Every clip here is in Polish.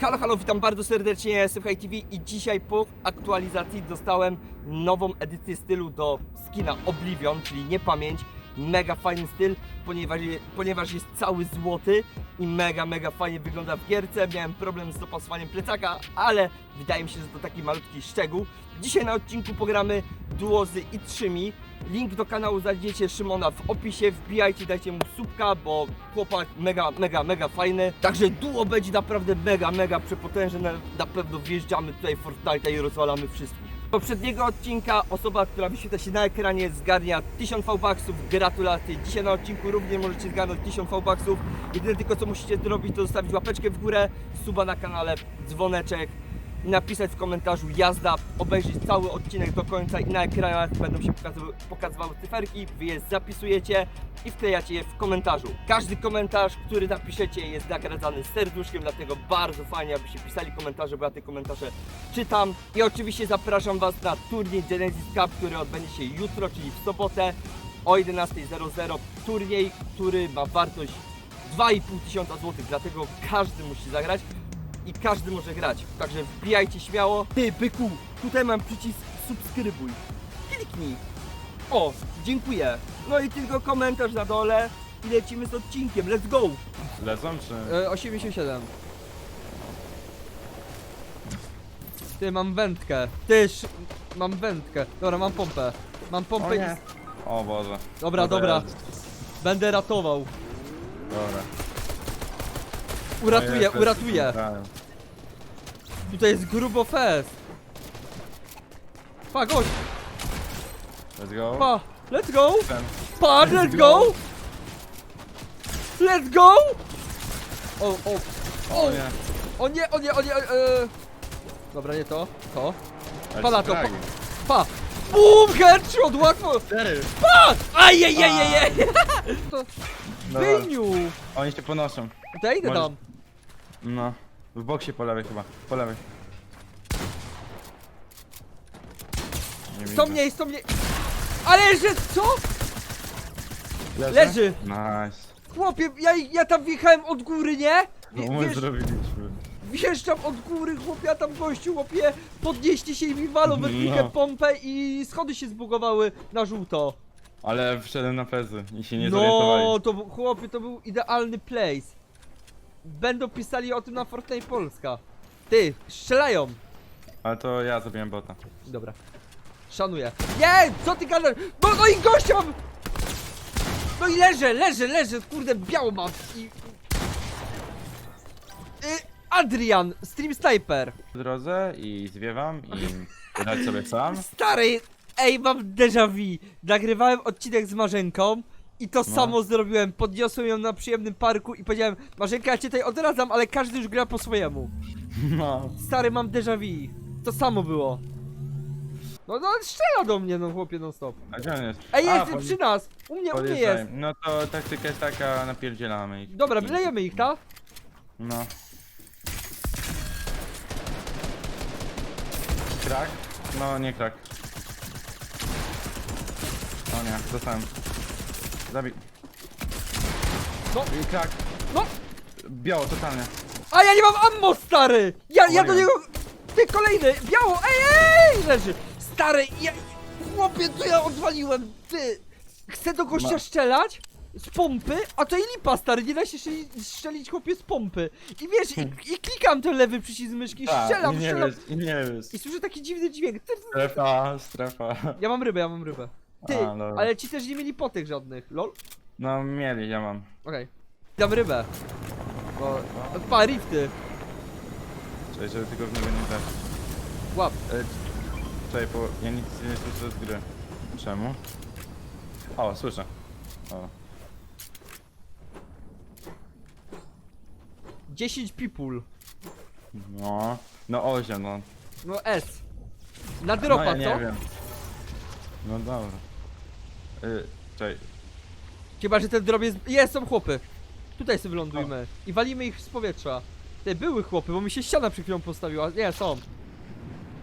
Halo, halo, witam bardzo serdecznie, ja jestem TV i dzisiaj po aktualizacji dostałem nową edycję stylu do skina Oblivion, czyli niepamięć. Mega fajny styl, ponieważ, ponieważ jest cały złoty i mega, mega fajnie wygląda w gierce. Miałem problem z dopasowaniem plecaka, ale wydaje mi się, że to taki malutki szczegół. Dzisiaj na odcinku pogramy duozy i trzymi. Link do kanału znajdziecie Szymona w opisie, wbijajcie, dajcie mu subka, bo chłopak mega, mega, mega fajny. Także duo będzie naprawdę mega, mega przepotężne. Na, pewno wjeżdżamy tutaj w Fortnite i rozwalamy wszystkich. Poprzedniego odcinka osoba, która wyświetla się na ekranie zgarnia 1000 V-Bucksów. Gratulacje. Dzisiaj na odcinku również możecie zgarnąć 1000 V-Bucksów. Jedyne tylko co musicie zrobić to zostawić łapeczkę w górę, suba na kanale, dzwoneczek napisać w komentarzu jazda, obejrzeć cały odcinek do końca i na ekranach będą się pokazywały, pokazywały cyferki, wy je zapisujecie i wklejacie je w komentarzu. Każdy komentarz, który napiszecie jest nagradzany serduszkiem, dlatego bardzo fajnie, abyście pisali komentarze, bo ja te komentarze czytam. I oczywiście zapraszam Was na turniej Genesis Cup, który odbędzie się jutro, czyli w sobotę o 11.00. Turniej, który ma wartość 2,5 tysiąca złotych, dlatego każdy musi zagrać i każdy może grać. Także wbijajcie śmiało. Ty, byku, tutaj mam przycisk subskrybuj. Kliknij. O, dziękuję. No i tylko komentarz na dole i lecimy z odcinkiem. Let's go! Lecą czy? E, 87. Ty, mam wędkę. Ty, sz... mam wędkę. Dobra, mam pompę. Mam pompę O i... nie. O Boże. Dobra, No to dobra. jest- Będę ratował. Dobra. Uratuję, No jest, uratuję. Tutaj jest grubo fest. Pa, gość, Let's go. pa. Let's go. Ten. Pa, Let's go. Let's go. O, o, O nie. o nie, o nie, o nie, e... Dobra, nie to, to. Ale Pana to, fragi. Pa. Boom, headshot, łatwo. Cztery. Pa! Ajajajajaj! To Dobra. Wyniu! Oni się ponoszą. Idę Możesz- tam. No. W boksie po lewej chyba. Po lewej. Nie Sto widzę. mniej, sto mniej. Ale że co? Leży? Leży. Nice. Chłopie, ja, ja tam wjechałem od góry, nie? No my wiesz, zrobiliśmy. wjeżdżam od góry, chłopie, a tam gościu, chłopie, podnieście się i mi walą we dwójkę No. pompę i schody się zbugowały na żółto. Ale wszedłem na fezy i się nie no, zorientowali. to był- chłopie, to był idealny place. Będą pisali o tym na Fortnite Polska. Ty, strzelają. Ale to ja zrobiłem bota. Dobra. Szanuję. Nie! Co ty gadasz? No, no i gościa mam! No i leżę, leżę, leżę, kurde, biało mam i... Y, Adrian, Stream Sniper. W drodze i zwiewam i dać sobie sam. Stary, ej, mam déjà vu. Nagrywałem odcinek z Marzenką i to No. samo zrobiłem. Podniosłem ją na przyjemnym parku i powiedziałem Marzenka, ja cię tutaj odradzam, ale każdy już gra po swojemu. No. Stary, mam déjà vu. To samo było. No, no, strzela do mnie, no chłopie, non stop. A gdzie on jest? Ej, A, jest pod- przy nas! U mnie, u mnie podjeżdżaj. jest! No to taktyka jest taka, napierdzielamy ich. Dobra, wylejemy ich, tak? No. Krak? No, nie krak. O nie, dostałem. Zabij. No. I krak. No! Biało, totalnie. A ja nie mam ammo, stary! Ja, ja do niego... Ty, kolejny! Biało! Ej, ej! Leży! Stary, ja... Chłopie, co ja odwaliłem? Ty! Chcę do gościa Ma- strzelać? Z pompy? A to i lipa, stary, nie da się strzelić, strzelić chłopie z pompy. I wiesz, i, i klikam ten lewy przycisk myszki, Tak, strzelam, i nie strzelam. wiesz, i nie wiesz. I słyszę taki dziwny dźwięk. Ty. Strefa, strefa. Ja mam rybę, ja mam rybę. Ty, A, dobra. ale ci też nie mieli potek żadnych, lol. No, mieli, ja mam. Okej. Dam rybę. O, pa, rifty. Czekaj, żeby tylko w niego nie dać. Łap. E, Czekaj, bo ja nic nie słyszę z gry. Czemu? O, słyszę. O. 10 people. No. No 8, no. No S. Na dropa, no, ja co? nie wiem. No dobra. Y, czekaj. Chyba, że ten drop jest... Jest, są chłopy. Tutaj sobie wylądujmy. I walimy ich z powietrza. Te były chłopy, bo mi się ściana przed chwilą postawiła. Nie, są.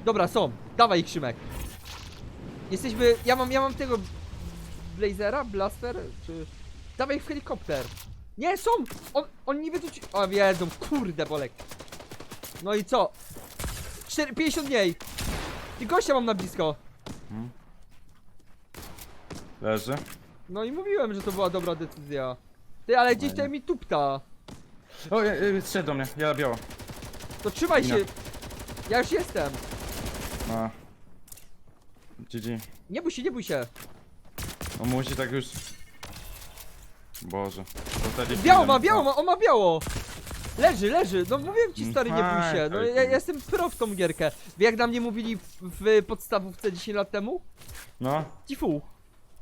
Dobra, są. Dawaj ich, Szymek. Jesteśmy... Ja mam, ja mam tego... Blazera? Blaster? Czy... Dawaj ich w helikopter. Nie, są! On, oni nie wiedzą ci... O, wiedzą, kurde, Bolek. No i co? 4, 50 mniej. I gościa mam na blisko. Leży. No i mówiłem, że to była dobra decyzja. Ty, ale gdzieś Fajnie. tutaj mi tupta. O, e, e, strzedł do mnie, ja biało. To trzymaj się. No. Ja już jestem. A. GG. Nie bój się, nie bój się. On musi tak już... Boże. Biało ma, biało no. ma, on ma biało. Leży, leży. No mówiłem ci stary, nie bój się. No ja, ja jestem pro w tą gierkę. Wie jak na mnie mówili w, w podstawówce 10 lat temu? No. Tifu.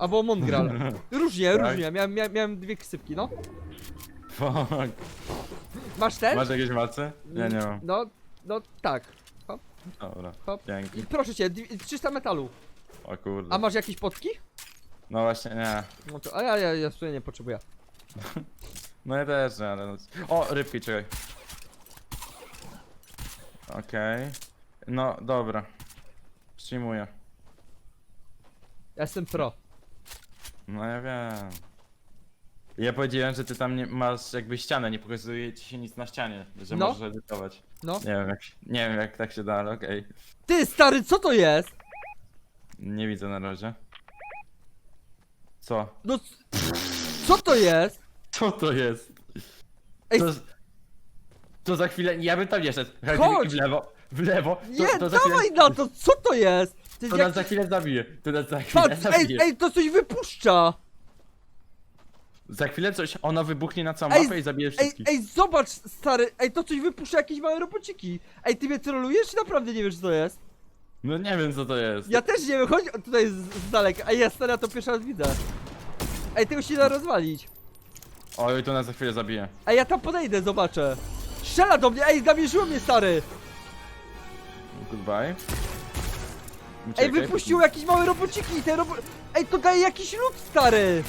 Albo Mongral. Różnie, Tak? różnie. Miałem, miałem, miałem dwie ksypki, no. Fuck. Masz ten? Masz jakieś malce? Ja nie mam. No, no tak. Dobra. Hop. Dzięki. I proszę cię, dwi- 300 metalu. O kurde. A masz jakieś potki? No właśnie, nie. No to, a ja, ja, ja sobie nie potrzebuję. No ja też nie, ale... no- O, rybki, czekaj. Okej. No, dobra. Przyjmuję. Ja jestem pro. No ja wiem. Ja powiedziałem, że ty tam nie masz jakby ścianę, nie pokazuje ci się nic na ścianie, że No. możesz edytować. No. Nie wiem jak, nie wiem jak tak się da, ale okej. Ty stary, co to jest? Nie widzę na razie. Co? No, c- co to jest? Co to jest? Ej, To, to za chwilę, ja bym tam nie szedł. Chodź. Chodź. W lewo, w lewo. To, nie, to za dawaj chwilę, na to, co to jest? To To jest nas jak... za chwilę zabije. To nas za chwilę Patrz, ej, zabije. ej, to coś wypuszcza. Za chwilę coś, ona wybuchnie na całą Ej, mapę i zabije Ej, wszystkich. ej, zobacz, stary, ej, to coś wypuszcza jakieś małe robociki. Ej, ty mnie trolujesz, czy naprawdę nie wiesz, co to jest? No nie wiem co to jest. Ja też nie wiem, chodź tutaj z, z daleka. Ej, ja stary, ja to pierwszy raz widzę. Ej, tego się da rozwalić. Oj, to nas za chwilę zabije. Ej, ja tam podejdę, zobaczę. Strzela do mnie, ej, namierzyło mnie, stary. Goodbye. Ej, Uciekaj. wypuścił jakieś małe robociki i te robo... Ej, to daje jakiś lód, stary.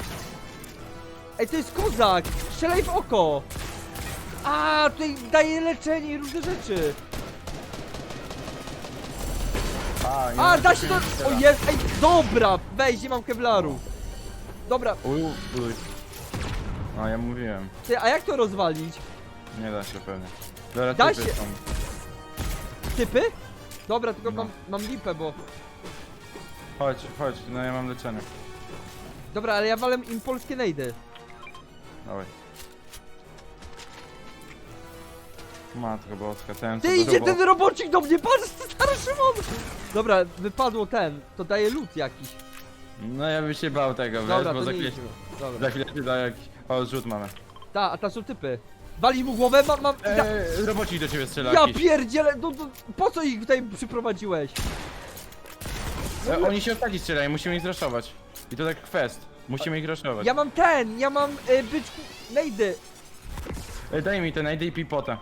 Ej, to jest kozak. Strzelaj w oko. A, tutaj daje leczenie i różne rzeczy. A, nie A, da się to... O jest, ej, dobra, weź, nie mam kevlaru. Dobra, Uj, uj. No ja mówiłem. ty, a jak to rozwalić? Nie da się pewnie. Dobra, Da typy się. są. Typy? Dobra, tylko No. mam, mam lipę, bo... Chodź, chodź, no ja mam leczenie. Dobra, ale ja walę im polskie nejdy. Dawaj. Matko boska, ten Ty, idzie ten robocik do mnie, patrz, stary Szymon! Dobra, wypadło ten, to daje lód jakiś. No ja bym się bał tego, wiesz, Dobra, bo to za nie chwilę, idźmy. Dobra. za chwilę ci da jakiś... O, zrzut mamy. Ta, a tam są typy. Wali mu głowę, mam, mam... Ja, Eee, robocik do ciebie strzela ja jakiś. pierdzielę, no, no, po co ich tutaj przyprowadziłeś? E, oni się ostatni strzelają, musimy ich zraszować. I to tak quest. Musimy ich raszować. Ja mam ten, ja mam y, byczku, nejdy. E, daj mi ten ID i pipota.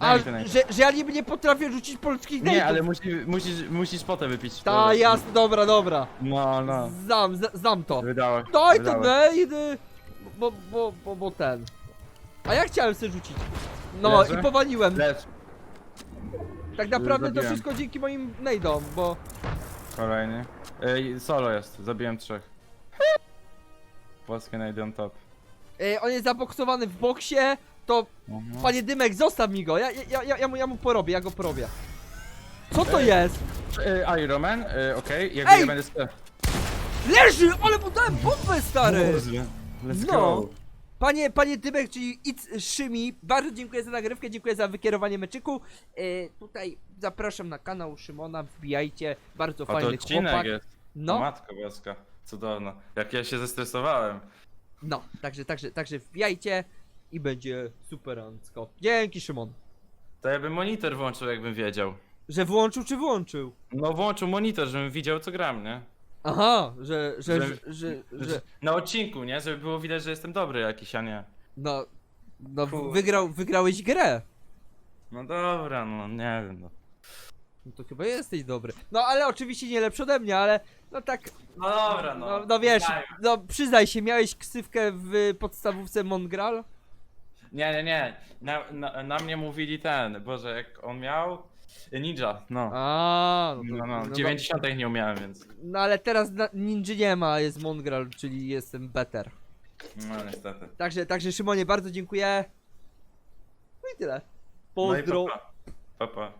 A, Daj mi ten ID. że, że ja niby nie potrafię rzucić polskich nejdów. Nie, ale musi, musisz, musisz potę wypić. Ta, jasne, dobra, dobra. No, no. Znam, z- znam to. Wydałem. Daj te wydałem. nejdy! Bo, bo, bo, bo ten. A ja chciałem sobie rzucić. No Leży? i powaliłem. Lecz. Tak naprawdę to Zabiłem. wszystko dzięki moim nejdom, bo... Kolejny. Ej, solo jest, zabiłem trzech. Polskie najdę on top. Y, on jest zaboksowany w boksie, to Mhm. panie Dymek, zostaw mi go, ja, ja, ja, ja, mu, ja mu porobię, ja go porobię. Co to Ej. jest? E, Iron Man, e, okej, jakby Ej! ja będę. Leży! Ale mu dałem bombę, stary! Let's No. go. Panie, panie Dymek, czyli It's Szymi, bardzo dziękuję za nagrywkę, dziękuję za wykierowanie meczyku. Y, tutaj zapraszam na kanał Szymona, wbijajcie, bardzo A to fajny odcinek chłopak. jest. No, Matko boska, cudowno. Jak ja się zestresowałem. no, także, także, także wbijajcie i będzie superancko. Dzięki Szymon. To ja bym monitor włączył, jakbym wiedział. Że włączył czy włączył? No włączył monitor, żebym widział co gram, nie? Aha, że, że, że, Że- że, że, Na odcinku, nie? Żeby było widać, że jestem dobry jakiś, a nie. no, no Kurde. wygrał, wygrałeś grę. No dobra, no nie wiem, no. No to chyba jesteś dobry. No ale oczywiście nie lepszy ode mnie, ale no tak, No dobra, no, no wiesz, no przyznaj się, miałeś ksywkę w podstawówce Mongral? Nie, nie, nie. Na, na, na mnie mówili ten, Boże, jak on miał? Ninja, no. A, no, No, to, no, no, 90 nie umiałem, więc. no ale teraz na, ninja nie ma, jest Mongral, czyli jestem better. No niestety. Także, także Szymonie, bardzo dziękuję. No i tyle. No i Pozdro. pa, pa. Pa, pa.